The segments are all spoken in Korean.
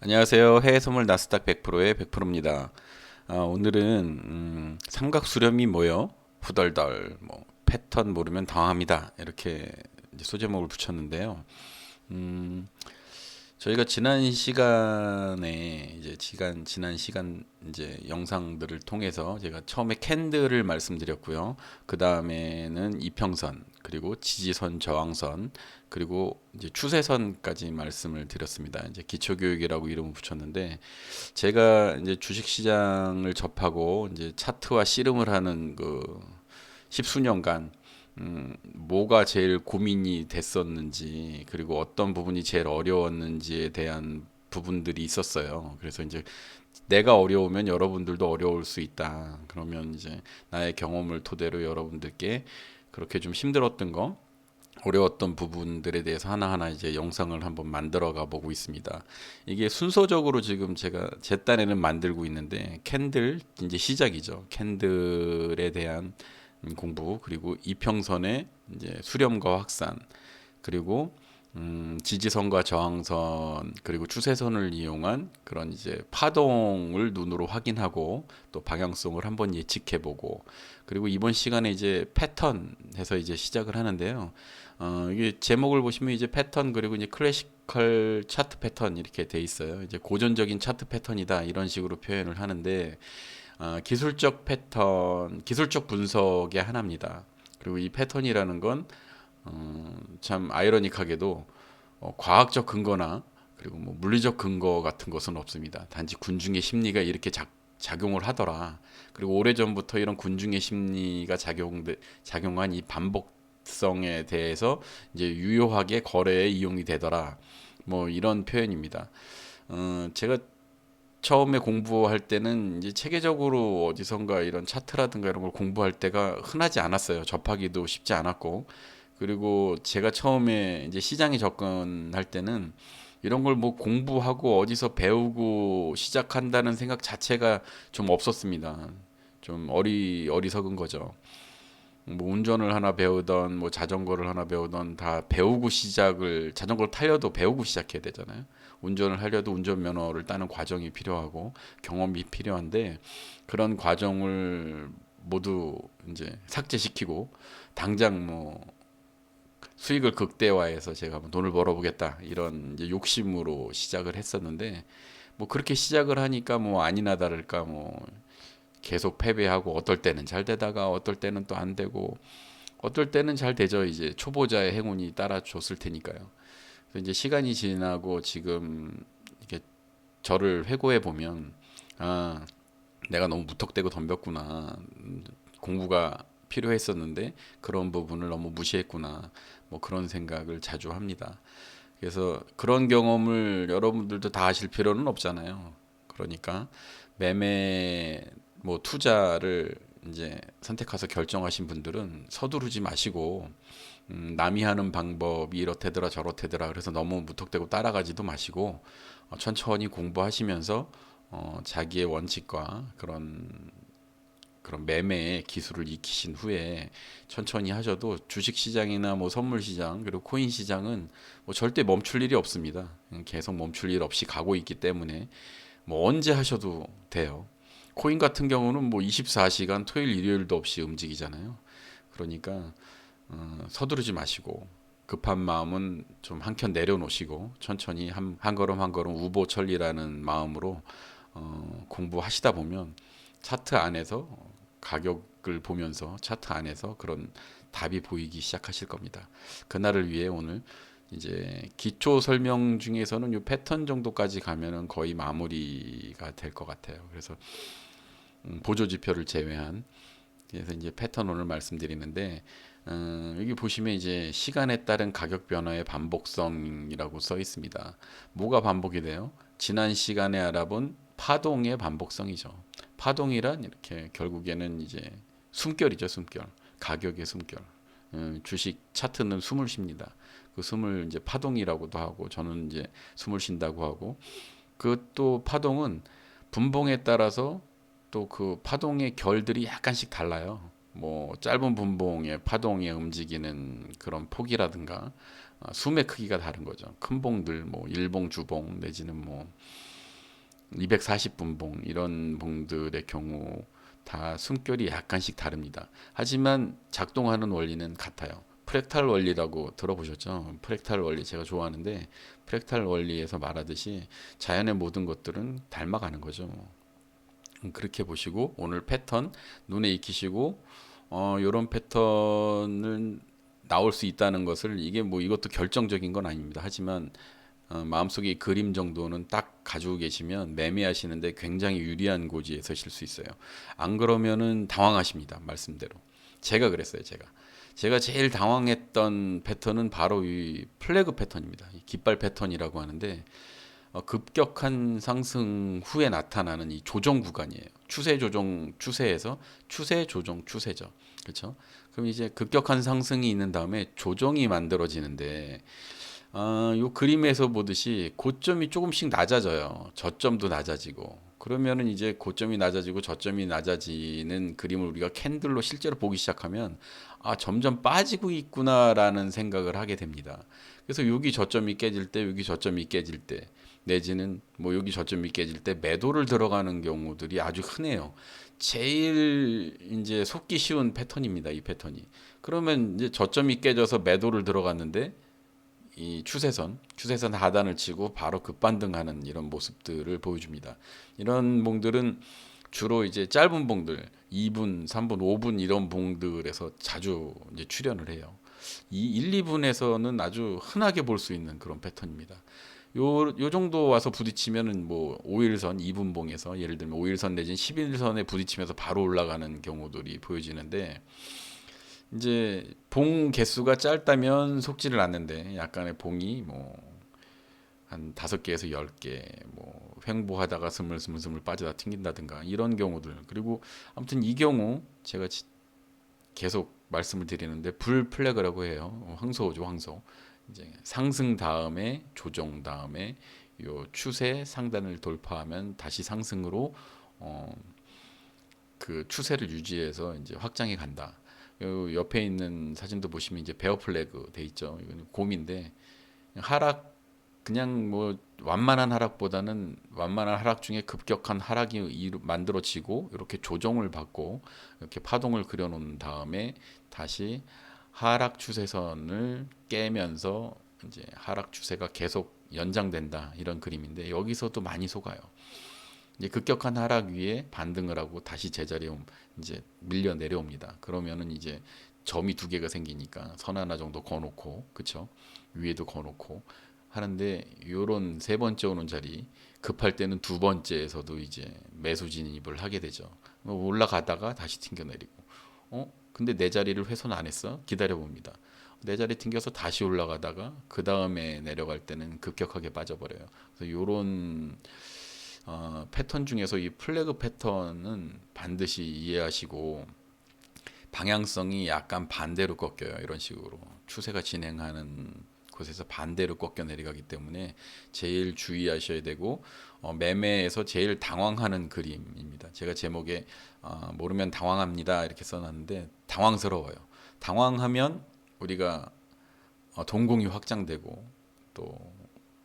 안녕하세요. 해외 선물 나스닥 100%의 100%입니다. 아, 오늘은 음, 삼각 수렴이 뭐요? 후덜덜 뭐 패턴 모르면 당황합니다. 이렇게 소제목을 붙였는데요. 음, 저희가 지난 시간에 이제 지간 지난 시간 이제 영상들을 통해서 제가 처음에 캔들을 말씀드렸고요. 그 다음에는 이평선 그리고 지지선 저항선 그리고 이제 추세선까지 말씀을 드렸습니다. 이제 기초교육이라고 이름을 붙였는데 제가 이제 주식시장을 접하고 이제 차트와 씨름을 하는 그 십수년간 음, 뭐가 제일 고민이 됐었는지 그리고 어떤 부분이 제일 어려웠는지에 대한 부분들이 있었어요. 그래서 이제 내가 어려우면 여러분들도 어려울 수 있다. 그러면 이제 나의 경험을 토대로 여러분들께 그렇게 좀 힘들었던 거, 어려웠던 부분들에 대해서 하나하나 이제 영상을 한번 만들어 가 보고 있습니다. 이게 순서적으로 지금 제가 제 딴에는 만들고 있는데 캔들 이제 시작이죠. 캔들에 대한 음, 공부 그리고 이평선의 이제 수렴과 확산 그리고 음, 지지선과 저항선 그리고 추세선을 이용한 그런 이제 파동을 눈으로 확인하고 또 방향성을 한번 예측해보고 그리고 이번 시간에 이제 패턴 해서 이제 시작을 하는데요. 어, 이게 제목을 보시면 이제 패턴 그리고 이제 클래시컬 차트 패턴 이렇게 돼 있어요. 이제 고전적인 차트 패턴이다 이런 식으로 표현을 하는데 어, 기술적 패턴, 기술적 분석의 하나입니다. 그리고 이 패턴이라는 건 어, 참 아이러니하게도 어, 과학적 근거나 그리고 뭐 물리적 근거 같은 것은 없습니다. 단지 군중의 심리가 이렇게 작, 작용을 하더라. 그리고 오래전부터 이런 군중의 심리가 작용 작용한 이 반복성에 대해서 이제 유효하게 거래에 이용이 되더라. 뭐 이런 표현입니다. 어, 제가 처음에 공부할 때는 이제 체계적으로 어디선가 이런 차트라든가 이런 걸 공부할 때가 흔하지 않았어요. 접하기도 쉽지 않았고. 그리고 제가 처음에 이제 시장에 접근할 때는 이런 걸 뭐 공부하고 어디서 배우고 시작한다는 생각 자체가 좀 없었습니다. 좀 어리 어리석은 거죠. 뭐 운전을 하나 배우던 뭐 자전거를 하나 배우던 다 배우고 시작을 자전거를 타려도 배우고 시작해야 되잖아요. 운전을 하려도 운전면허를 따는 과정이 필요하고 경험이 필요한데 그런 과정을 모두 이제 삭제시키고 당장 뭐 수익을 극대화해서 제가 돈을 벌어보겠다 이런 욕심으로 시작을 했었는데 뭐 그렇게 시작을 하니까 뭐 아니나 다를까 뭐 계속 패배하고 어떨 때는 잘 되다가 어떨 때는 또 안 되고 어떨 때는 잘 되죠. 이제 초보자의 행운이 따라줬을 테니까요. 그래서 이제 시간이 지나고 지금 이렇게 저를 회고해 보면 아 내가 너무 무턱대고 덤볐구나. 공부가 필요했었는데 그런 부분을 너무 무시했구나 뭐 그런 생각을 자주 합니다. 그래서 그런 경험을 여러분들도 다 하실 필요는 없잖아요. 그러니까 매매 뭐 투자를 이제 선택해서 결정하신 분들은 서두르지 마시고 음, 남이 하는 방법이 이렇대더라 저렇대더라 그래서 너무 무턱대고 따라가지도 마시고 어, 천천히 공부하시면서 어, 자기의 원칙과 그런 그런 매매의 기술을 익히신 후에 천천히 하셔도 주식 시장이나 뭐 선물 시장 그리고 코인 시장은 뭐 절대 멈출 일이 없습니다. 계속 멈출 일 없이 가고 있기 때문에 뭐 언제 하셔도 돼요. 코인 같은 경우는 뭐 24시간 토요일 일요일도 없이 움직이잖아요. 그러니까 어, 서두르지 마시고 급한 마음은 좀 한켠 내려놓으시고 천천히 한, 한 걸음 한 걸음 우보천리라는 마음으로 어, 공부하시다 보면 차트 안에서 가격을 보면서 차트 안에서 그런 답이 보이기 시작하실 겁니다. 그날을 위해 오늘 이제 기초 설명 중에서는 이 패턴 정도까지 가면은 거의 마무리가 될 것 같아요. 그래서 음, 보조 지표를 제외한 그래서 이제 패턴 오늘 말씀드리는데 음, 여기 보시면 이제 시간에 따른 가격 변화의 반복성이라고 써 있습니다. 뭐가 반복이 돼요? 지난 시간에 알아본 파동의 반복성이죠. 파동이란 이렇게 결국에는 이제 숨결이죠, 숨결. 가격의 숨결. 음, 주식 차트는 숨을 쉽니다. 그 숨을 이제 파동이라고도 하고 저는 이제 숨을 쉰다고 하고 그 또 파동은 분봉에 따라서 또 그 파동의 결들이 약간씩 달라요. 뭐 짧은 분봉의 파동에 움직이는 그런 폭이라든가 아, 숨의 크기가 다른 거죠. 큰 봉들 뭐 1봉, 주봉 내지는 뭐 240분봉 이런 봉들의 경우 다 숨결이 약간씩 다릅니다. 하지만 작동하는 원리는 같아요. 프랙탈 원리라고 들어보셨죠? 프랙탈 원리 제가 좋아하는데 프랙탈 원리에서 말하듯이 자연의 모든 것들은 닮아가는 거죠. 음, 그렇게 보시고 오늘 패턴 눈에 익히시고 어 요런 패턴은 나올 수 있다는 것을 이게 뭐 이것도 결정적인 건 아닙니다. 하지만 어, 마음속에 이 그림 정도는 딱 가지고 계시면 매매하시는데 굉장히 유리한 고지에 서실 수 있어요. 안 그러면은 당황하십니다. 말씀대로. 제가 그랬어요. 제가. 제가 제일 당황했던 패턴은 바로 이 플래그 패턴입니다. 이 깃발 패턴이라고 하는데 어, 급격한 상승 후에 나타나는 이 조정 구간이에요. 추세 조정 추세에서 추세 조정 추세죠. 그렇죠? 그럼 이제 급격한 상승이 있는 다음에 조정이 만들어지는데 어, 요 그림에서 보듯이 고점이 조금씩 낮아져요. 저점도 낮아지고. 그러면은 이제 고점이 낮아지고 저점이 낮아지는 그림을 우리가 캔들로 실제로 보기 시작하면 아, 점점 빠지고 있구나라는 생각을 하게 됩니다. 그래서 여기 저점이 깨질 때, 여기 저점이 깨질 때, 내지는 뭐 여기 저점이 깨질 때 매도를 들어가는 경우들이 아주 흔해요. 제일 이제 속기 쉬운 패턴입니다. 이 패턴이. 그러면 이제 저점이 깨져서 매도를 들어갔는데 이 추세선, 추세선 하단을 치고 바로 급반등하는 이런 모습들을 보여줍니다. 이런 봉들은 주로 이제 짧은 봉들, 2분, 3분, 5분 이런 봉들에서 자주 이제 출연을 해요. 이 1, 2분에서는 아주 흔하게 볼 수 있는 그런 패턴입니다. 요, 요 정도 와서 부딪히면은 뭐 5일선 2분 봉에서 예를 들면 5일선 내지는 11일선에 부딪히면서 바로 올라가는 경우들이 보여지는데 이제 봉 개수가 짧다면 속지를 않는데 약간의 봉이 뭐 한 다섯 개에서 열 개, 뭐 횡보하다가 스물스물스물 빠져다 튕긴다든가 이런 경우들 그리고 아무튼 이 경우 제가 지- 계속 말씀을 드리는데 불 플래그라고 해요. 황소죠, 황소. 이제 상승 다음에 조정 다음에 요 추세 상단을 돌파하면 다시 상승으로 어 그 추세를 유지해서 이제 확장해 간다. 요 옆에 있는 사진도 보시면 이제 베어 플래그 돼 있죠. 이거는 곰인데 하락 그냥 뭐 완만한 하락보다는 완만한 하락 중에 급격한 하락이 만들어지고 이렇게 조정을 받고 이렇게 파동을 그려놓은 다음에 다시 하락 추세선을 깨면서 이제 하락 추세가 계속 연장된다 이런 그림인데 여기서도 많이 속아요. 이제 급격한 하락 위에 반등을 하고 다시 제자리에 옴- 이제 밀려 내려옵니다. 그러면은 이제 점이 두 개가 생기니까 선 하나 정도 거놓고 그쵸 위에도 거놓고 하는데 요런 세 번째 오는 자리 급할 때는 두 번째에서도 이제 매수 진입을 하게 되죠. 뭐 올라가다가 다시 튕겨 내리고 어 근데 내 자리를 훼손 안 했어 기다려 봅니다. 내 자리 튕겨서 다시 올라가다가 그 다음에 내려갈 때는 급격하게 빠져버려요. 그래서 요런 어, 패턴 중에서 이 플래그 패턴은 반드시 이해하시고 방향성이 약간 반대로 꺾여요. 이런 식으로 추세가 진행하는 곳에서 반대로 꺾여 내려가기 때문에 제일 주의하셔야 되고 어, 매매에서 제일 당황하는 그림입니다. 제가 제목에 어, 모르면 당황합니다 이렇게 써놨는데 당황스러워요. 당황하면 우리가 어, 동공이 확장되고 또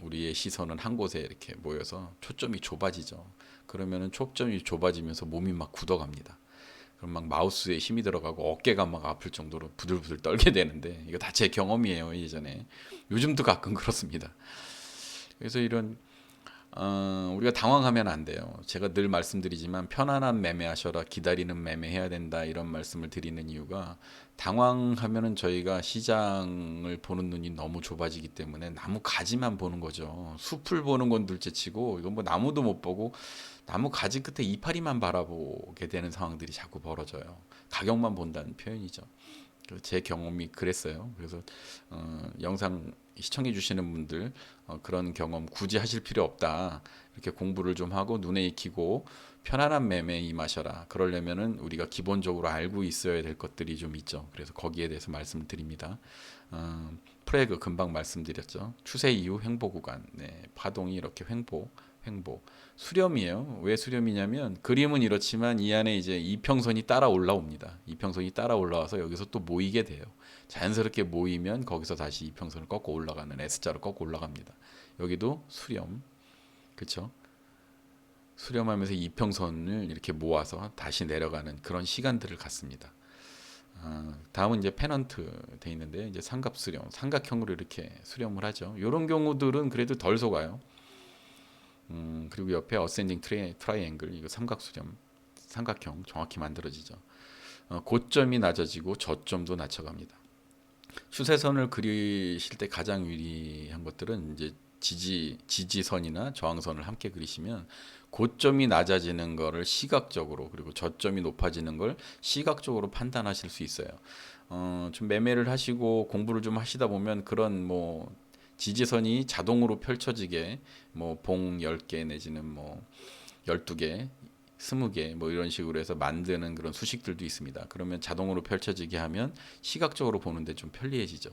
우리의 시선은 한 곳에 이렇게 모여서 초점이 좁아지죠. 그러면은 초점이 좁아지면서 몸이 막 굳어갑니다. 그럼 막 마우스에 힘이 들어가고 어깨가 막 아플 정도로 부들부들 떨게 되는데 이거 다 제 경험이에요 예전에. 요즘도 가끔 그렇습니다. 그래서 이런 어, 우리가 당황하면 안 돼요. 제가 늘 말씀드리지만 편안한 매매하셔라, 기다리는 매매해야 된다 이런 말씀을 드리는 이유가 당황하면은 저희가 시장을 보는 눈이 너무 좁아지기 때문에 나무 가지만 보는 거죠. 숲을 보는 건 둘째치고 이건 뭐 나무도 못 보고 나무 가지 끝에 이파리만 바라보게 되는 상황들이 자꾸 벌어져요. 가격만 본다는 표현이죠. 제 경험이 그랬어요. 그래서 어, 영상 시청해 주시는 분들 어, 그런 경험 굳이 하실 필요 없다. 이렇게 공부를 좀 하고 눈에 익히고 편안한 매매에 임하셔라. 그러려면은 우리가 기본적으로 알고 있어야 될 것들이 좀 있죠. 그래서 거기에 대해서 말씀을 드립니다. 어, 프레그 금방 말씀드렸죠. 추세 이후 횡보 구간. 네, 파동이 이렇게 횡보, 횡보. 수렴이에요. 왜 수렴이냐면 그림은 이렇지만 이 안에 이제 이평선이 따라 올라옵니다. 이평선이 따라 올라와서 여기서 또 모이게 돼요. 자연스럽게 모이면 거기서 다시 이평선을 꺾고 올라가는 S자로 꺾고 올라갑니다. 여기도 수렴. 그렇죠? 수렴하면서 이평선을 이렇게 모아서 다시 내려가는 그런 시간들을 갖습니다. 아, 다음은 이제 페넌트 돼 있는데 이제 삼각 수렴, 삼각형으로 이렇게 수렴을 하죠. 이런 경우들은 그래도 덜 속아요. 음, 그리고 옆에 어센딩 트라이, 트라이앵글 이거 삼각 수렴, 삼각형 정확히 만들어지죠. 어, 고점이 낮아지고 저점도 낮춰갑니다. 추세선을 그리실 때 가장 유리한 것들은 이제 지지 지지선이나 저항선을 함께 그리시면 고점이 낮아지는 거를 시각적으로 그리고 저점이 높아지는 걸 시각적으로 판단하실 수 있어요. 어, 좀 매매를 하시고 공부를 좀 하시다 보면 그런 뭐 지지선이 자동으로 펼쳐지게 뭐 봉 10개 내지는 뭐 12개 20개 뭐 이런 식으로 해서 만드는 그런 수식들도 있습니다. 그러면 자동으로 펼쳐지게 하면 시각적으로 보는데 좀 편리해지죠.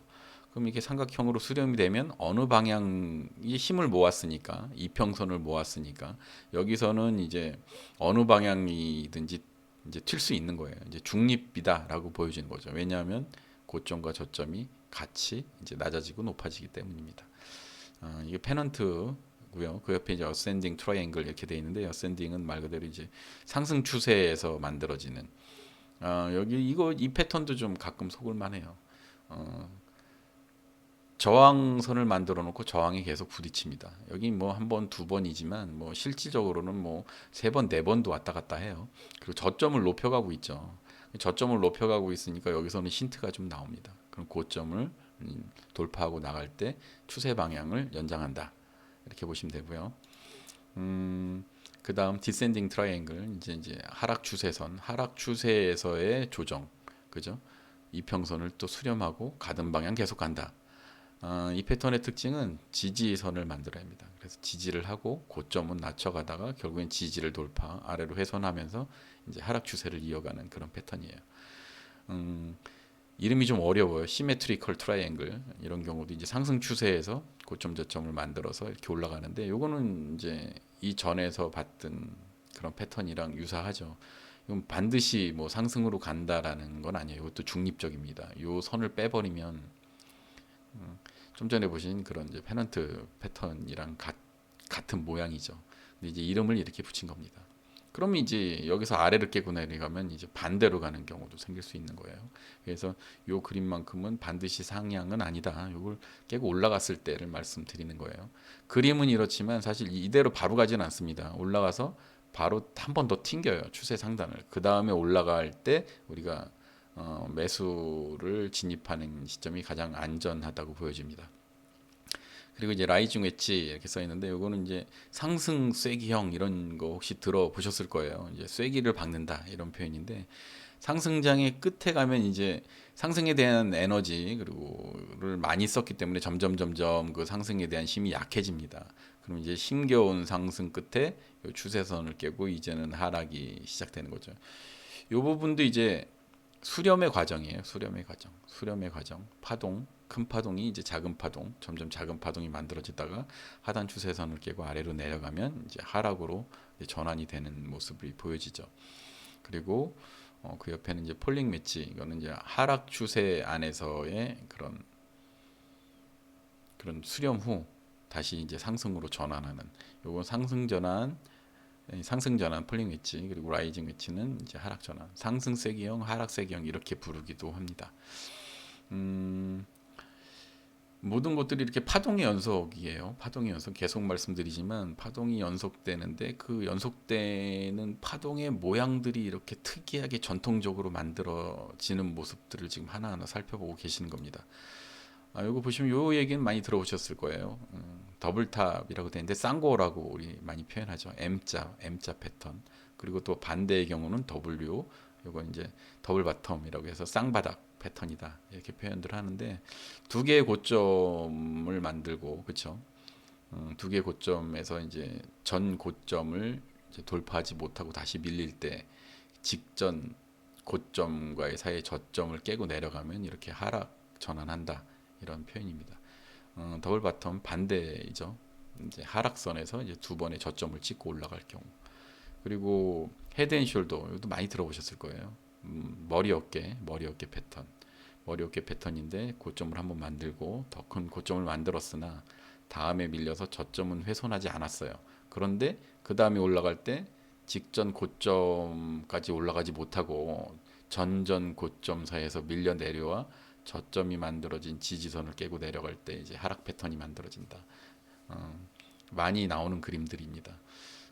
그럼 이게 삼각형으로 수렴이 되면 어느 방향이 힘을 모았으니까 이평선을 모았으니까 여기서는 이제 어느 방향이든지 이제 튈 수 있는 거예요. 이제 중립이다라고 보여지는 거죠. 왜냐하면 고점과 저점이 같이 이제 낮아지고 높아지기 때문입니다. 어, 이게 페넌트고요. 그 옆에 이제 어센딩 트라이앵글 이렇게 돼 있는데 어센딩은 말 그대로 이제 상승 추세에서 만들어지는 어, 여기 이거 이 패턴도 좀 가끔 속을 만해요. 어, 저항선을 만들어 놓고 저항이 계속 부딪힙니다. 여기 뭐 한 번, 두 번이지만 뭐 실질적으로는 뭐 세 번, 네 번도 왔다 갔다 해요. 그리고 저점을 높여가고 있죠. 저점을 높여가고 있으니까 여기서는 힌트가 좀 나옵니다. 그럼 고점을 음, 돌파하고 나갈 때 추세 방향을 연장한다. 이렇게 보시면 되고요. 음, 그 다음 디센딩 트라이앵글 이제 이제 하락 추세선, 하락 추세에서의 조정, 그죠? 이평선을 또 수렴하고 가던 방향 계속 간다. 어, 이 패턴의 특징은 지지선을 만들어야 합니다. 그래서 지지를 하고 고점은 낮춰가다가 결국엔 지지를 돌파 아래로 훼손하면서 이제 하락 추세를 이어가는 그런 패턴이에요. 음, 이름이 좀 어려워요. 시메트리컬 트라이앵글 이런 경우도 이제 상승 추세에서 고점 저점을 만들어서 이렇게 올라가는데 요거는 이제 이 전에서 봤던 그런 패턴이랑 유사하죠. 이건 반드시 뭐 상승으로 간다라는 건 아니에요. 이것도 중립적입니다. 요 선을 빼버리면 음, 좀 전에 보신 그런 이제 페넌트 패턴이랑 같, 같은 모양이죠. 근데 이제 이름을 이렇게 붙인 겁니다. 그러면 이제 여기서 아래를 깨고 내려가면 이제 반대로 가는 경우도 생길 수 있는 거예요. 그래서 요 그림만큼은 반드시 상향은 아니다. 요걸 깨고 올라갔을 때를 말씀드리는 거예요. 그림은 이렇지만 사실 이대로 바로 가지는 않습니다. 올라가서 바로 한 번 더 튕겨요. 추세 상단을. 그 다음에 올라갈 때 우리가 어, 매수를 진입하는 시점이 가장 안전하다고 보여집니다. 그리고 이제 라이징 웨지 이렇게 써 있는데 요거는 이제 상승 쐐기형 이런 거 혹시 들어보셨을 거예요. 이제 쐐기를 박는다 이런 표현인데 상승장의 끝에 가면 이제 상승에 대한 에너지 그리고를 많이 썼기 때문에 점점 점점 그 상승에 대한 힘이 약해집니다. 그럼 이제 힘겨운 상승 끝에 요 추세선을 깨고 이제는 하락이 시작되는 거죠. 요 부분도 이제 수렴의 과정이에요. 수렴의 과정. 수렴의 과정. 파동, 큰 파동이 이제 작은 파동, 점점 작은 파동이 만들어지다가 하단 추세선을 깨고 아래로 내려가면 이제 하락으로 이제 전환이 되는 모습이 보여지죠. 그리고 어, 그 옆에는 이제 폴링 매치 이거는 이제 하락 추세 안에서의 그런 그런 수렴 후 다시 이제 상승으로 전환하는 요건 상승 전환 상승 전환 폴링 웨지 그리고 라이징 웨지는 이제 하락 전환 상승 세기형 하락 세기형 이렇게 부르기도 합니다. 음, 모든 것들이 이렇게 파동의 연속이에요. 파동의 연속 계속 말씀드리지만 파동이 연속되는데 그 연속되는 파동의 모양들이 이렇게 특이하게 전통적으로 만들어지는 모습들을 지금 하나하나 살펴보고 계시는 겁니다. 아, 이거 보시면 요 얘기는 많이 들어보셨을 거예요. 음, 더블탑이라고 되는데 쌍고라고 우리 많이 표현하죠. M자, M자 패턴. 그리고 또 반대의 경우는 W. 요건 이제 더블 바텀이라고 해서 쌍바닥 패턴이다. 이렇게 표현들 하는데 두 개의 고점을 만들고 그렇죠? 음, 두 개의 고점에서 이제 전 고점을 이제 돌파하지 못하고 다시 밀릴 때 직전 고점과의 사이의 저점을 깨고 내려가면 이렇게 하락 전환한다. 이런 표현입니다. 어, 더블 바텀 반대이죠. 이제 하락선에서 이제 두 번의 저점을 찍고 올라갈 경우. 그리고 헤드앤숄더 이것도 많이 들어보셨을 거예요. 음, 머리 어깨 머리 어깨 패턴 머리 어깨 패턴인데 고점을 한번 만들고 더 큰 고점을 만들었으나 다음에 밀려서 저점은 훼손하지 않았어요. 그런데 그 다음에 올라갈 때 직전 고점까지 올라가지 못하고 전전 고점 사이에서 밀려 내려와 저점이 만들어진 지지선을 깨고 내려갈 때 이제 하락 패턴이 만들어진다. 어, 많이 나오는 그림들입니다.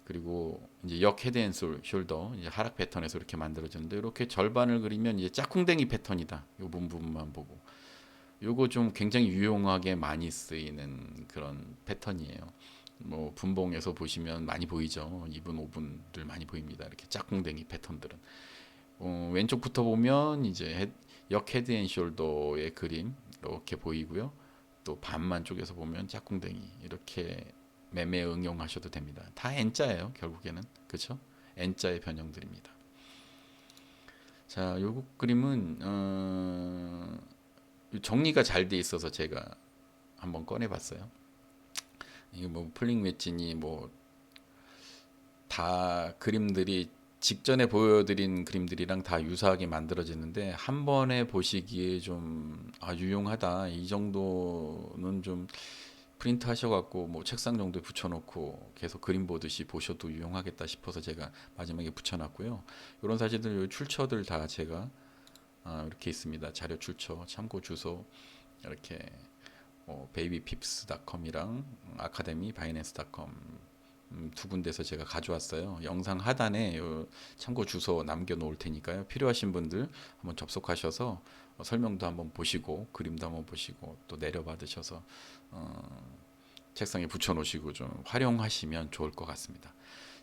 그리고 이제 역 헤드 앤 솔- 숄더 이제 하락 패턴에서 이렇게 만들어졌는데 이렇게 절반을 그리면 이제 짝꿍댕이 패턴이다. 요 부분 부분만 보고 요거 좀 굉장히 유용하게 많이 쓰이는 그런 패턴이에요. 뭐 분봉에서 보시면 많이 보이죠. 2분, 5분들 많이 보입니다. 이렇게 짝꿍댕이 패턴들은 어, 왼쪽부터 보면 이제 헤- 역 헤드 앤 숄더의 그림 이렇게 보이고요. 또 반만 쪽에서 보면 짝꿍댕이 이렇게 매매 응용하셔도 됩니다. 다 N자예요, 결국에는. 그렇죠? N자의 변형들입니다. 자, 요 그림은 어, 정리가 잘 돼 있어서 제가 한번 꺼내 봤어요. 이게 뭐 플링 웨진이 뭐다 그림들이 직전에 보여드린 그림들이랑 다 유사하게 만들어지는데 한 번에 보시기에 좀 아, 유용하다 이 정도는 좀 프린트 하셔갖고 뭐 책상 정도에 붙여놓고 계속 그림 보듯이 보셔도 유용하겠다 싶어서 제가 마지막에 붙여놨고요. 이런 사진들 요 출처들 다 제가 아, 이렇게 있습니다. 자료 출처, 참고 주소 이렇게 뭐 베이비핍스.com이랑 아카데미 바이낸스.com 음, 두 군데서 제가 가져왔어요. 영상 하단에 요 참고 주소 남겨 놓을 테니까요. 필요하신 분들 한번 접속하셔서 어, 설명도 한번 보시고 그림도 한번 보시고 또 내려 받으셔서 어, 책상에 붙여 놓으시고 좀 활용하시면 좋을 것 같습니다.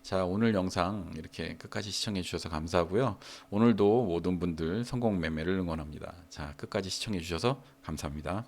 자, 오늘 영상 이렇게 끝까지 시청해 주셔서 감사하고요. 오늘도 모든 분들 성공 매매를 응원합니다. 자, 끝까지 시청해 주셔서 감사합니다.